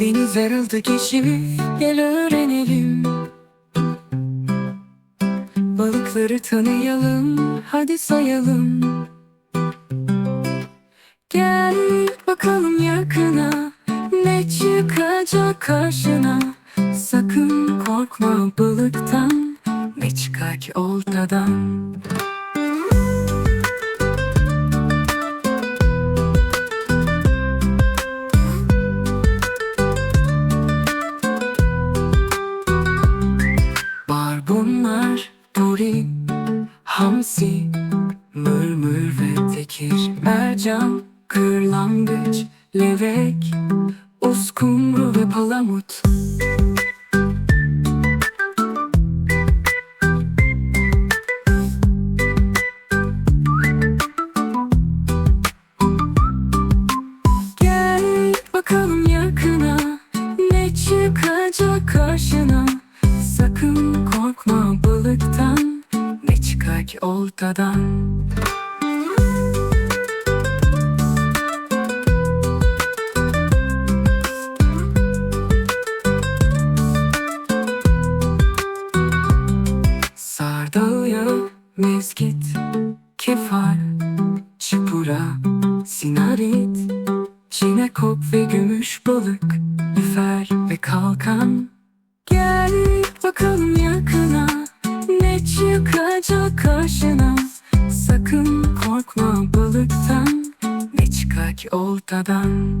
Deniz yarıldı geçimi Gel öğrenelim. Balıkları tanıyalım Hadi sayalım. Gel bakalım yakına Ne çıkacak karşına? Sakın korkma balıktan Ne çıkar ki oltadan Barbunlar, Dori, Hamsi, Mırmır ve Tekir. Mercan, Kırlangıç, Levek, Uskumru ve Palamut. Gel bakalım yakına Ne çıkacak karşına çıkar ki oltadan Sardalya, mezgit, kefal, çipura, sinarit, çinekop ve gümüş balık, lüfer ve kalkan. Gel bakalım yakına, ne çıkacak karşına. Sakın korkma balıktan, ne çıkar ki oltadan.